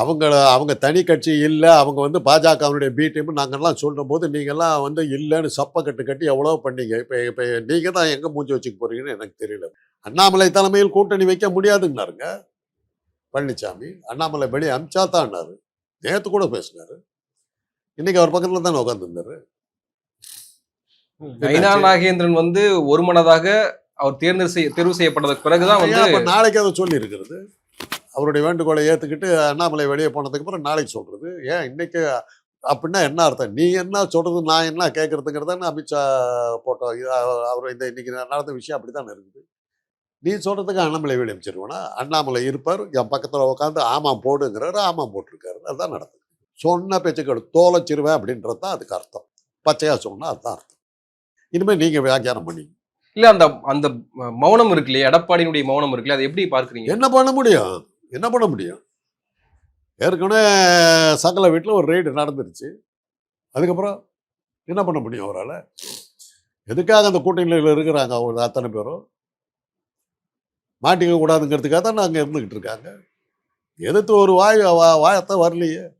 அவங்கள அவங்க தனி கட்சி இல்லை அவங்க வந்து பாஜகவினுடைய பி டீம் நாங்கள்லாம் சொல்லும் போது நீங்கள்லாம் வந்து இல்லைன்னு சப்ப கட்டு கட்டி எவ்வளோ பண்ணீங்க. இப்போ இப்போ நீங்கள் தான் எங்கே மூஞ்சி வச்சுக்க போறீங்கன்னு எனக்கு தெரியல. அண்ணாமலை தலைமையில் கூட்டணி வைக்க முடியாதுன்னாருங்க. பழனிசாமி அண்ணாமலை வெளியே அமிச்சா தான்னாரு நேற்று கூட பேசினாரு. இன்னைக்கு அவர் பக்கத்தில் தானே உட்காந்துருந்தாரு நயினா நாகேந்திரன் வந்து ஒருமனதாக அவர் தேர்ந்தெடு செய்ய தேர்வு செய்யப்பட்டதுக்கு பிறகுதான் வந்து நாளைக்கு அதை சொல்லி இருக்கிறது அவருடைய வேண்டுகோளை ஏற்றுக்கிட்டு அண்ணாமலை வெளியே போனதுக்கு அப்புறம் நாளைக்கு சொல்றது. ஏன் இன்னைக்கு அப்படின்னா என்ன அர்த்தம்? நீ என்ன சொல்றது நான் என்ன கேட்கறதுங்கிறதானே அமித்ஷா போட்டோ இது அவ- அவர் இந்த இன்னைக்கு நடந்த விஷயம் அப்படி தானே இருக்குது. நீ சொல்றதுக்கு அண்ணாமலை வெளியே அமைச்சிருவேனா அண்ணாமலை இருப்பார் என் பக்கத்தில் உட்காந்து ஆமாம் போடுங்கிறாரு ஆமாம் போட்டிருக்காரு. அதுதான் நடந்தது சொன்ன பேச்சுக்கள் தோலைச்சிருவேன் அப்படின்றது தான் அதுக்கு அர்த்தம். பச்சையா சொன்னா அதுதான் அர்த்தம். இனிமேல் நீங்க வியாக்கியானம் பண்ணி. இல்ல அந்த அந்த மௌனம் இருக்கு இல்லையா எடப்பாடியினுடைய மௌனம் இருக்கு இல்லையா அதை எப்படி பார்க்கறீங்க? என்ன பண்ண முடியும்? என்ன பண்ண முடியும்? ஏற்கனவே சகல வீட்டில் ஒரு ரெய்டு நடந்துருச்சு. அதுக்கப்புறம் என்ன பண்ண முடியும் அவரால்? எதுக்காக அந்த கூட்டணியில் இருக்கிறாங்க அவங்க அத்தனை பேரும்? மாட்டிக்க கூடாதுங்கிறதுக்காக தான் அங்கே இருந்துக்கிட்டு இருக்காங்க. எதிர்த்து ஒரு வாய் வா- வாயத்தை வரலையே?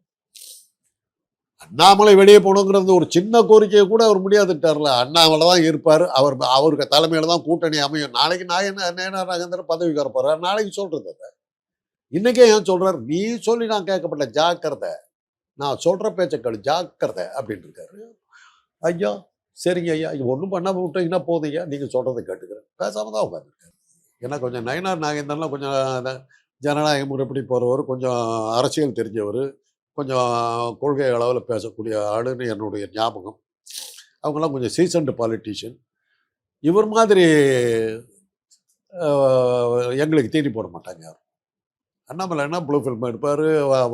அண்ணாமலை வெளியே போகணுங்கிறது ஒரு சின்ன கோரிக்கையை கூட அவர் முடியாதுட்டார்ல அண்ணாமலை தான் இருப்பார். அவர் அவருக்கு தலைமையில் தான் கூட்டணி அமையும். நாளைக்கு நான் என்ன என்ன நாகேந்திரன் பதவி போறார் நாளைக்கு சொல்கிறது அதை. இன்னைக்கே ஏன் சொல்கிறார் நீ சொல்லி நான் கேட்கப்பட்ட ஜாக்கிரதை நான் சொல்கிற பேச்சக்கள் ஜாக்கிரதை அப்படின்னு இருக்காரு. ஐயா சரிங்க ஐயா. ஒன்றும் பண்ணாம விட்டீங்கன்னா போதும் ஐயா. நீங்கள் சொல்கிறத கேட்டுக்கிறேன். பேசாமல் தான் உட்காந்துருக்காரு ஏன்னா கொஞ்சம் நயனார் நாகேந்திரன்லாம் கொஞ்சம் ஜனநாயக முறைப்படி போகிறவர் கொஞ்சம் அரசியல் தெரிஞ்சவர் கொஞ்சம் கொள்கை அளவில் பேசக்கூடிய ஆளுன்னு என்னுடைய ஞாபகம். அவங்கெல்லாம் கொஞ்சம் சீசன்டு பாலிட்டிஷியன் இவர் மாதிரி எங்களுக்கு தீனி போட மாட்டாங்க யாரும். அண்ணாமலை என்ன ப்ளூ ஃபில்ம் எடுப்பார்?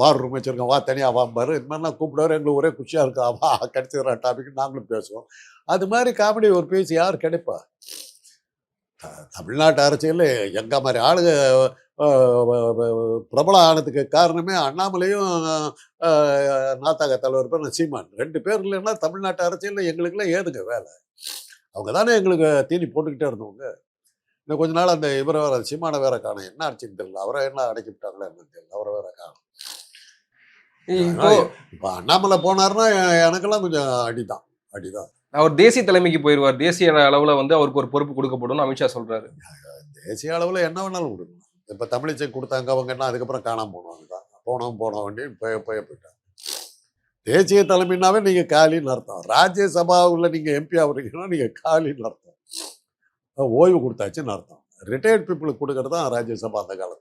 வார் ரூம் வச்சுருக்கோம் வா தனியாக வாம்பார் இது மாதிரிலாம் கூப்பிடுவார். எங்களுக்கு ஒரே குஷியாக இருக்கா? வா கிடைச்சிடுற டாபிக் நாங்களும் பேசுவோம். அது மாதிரி காமெடி ஒரு பேசி யார் கிடைப்பா? தமிழ்நாட்டு அரசியலில் எங்கள் மாதிரி ஆளுங்க பிரபலம் ஆனதுக்கு காரணமே அண்ணாமலையும் நாத்தாக தலைவர் பேர் சீமான். ரெண்டு பேர் இல்லைன்னா தமிழ்நாட்டு அரசியலில் எங்களுக்குலாம் ஏதுங்க வேலை? அவங்க தானே எங்களுக்கு தீனி போட்டுக்கிட்டே இருந்தவங்க. இன்னும் கொஞ்ச நாள் அந்த இவரை வேற சீமான வேற காணும். என்ன ஆச்சுன்னு தெரியல. அவரை என்ன அடக்கி விட்டாங்களா என்னன்னு தெரியல. அவரை வேற காணும். இப்போ அண்ணாமலை போனாருன்னா எ- எனக்கெல்லாம் கொஞ்சம் அடிதான். அடிதான். அவர் தேசிய தலைமைக்கு போயிருவார். தேசிய அளவுல வந்து அவருக்கு ஒரு பொறுப்பு கொடுக்கப்படும் அமித்ஷா சொல்றாரு. தேசிய அளவில் என்ன வேணாலும் கொடுக்கணும் இப்போ தமிழிசை கொடுத்தாங்க அவங்க என்ன அதுக்கப்புறம் காணாம போனவங்க தான். போனவங்க போன வண்டி போய் போய் போயிட்டாங்க தேசிய தலைமைனாவே நீங்கள் காலின்னு அர்த்தம். ராஜ்யசபாவில் நீங்கள் எம்பி ஆகுறீங்கன்னா நீங்கள் காலின்னு அர்த்தம். ஓய்வு கொடுத்தாச்சுன்னு அர்த்தம். ரிட்டையர்ட் பீப்புளுக்கு கொடுக்கறது தான் ராஜ்யசபா அந்த காலத்தில்.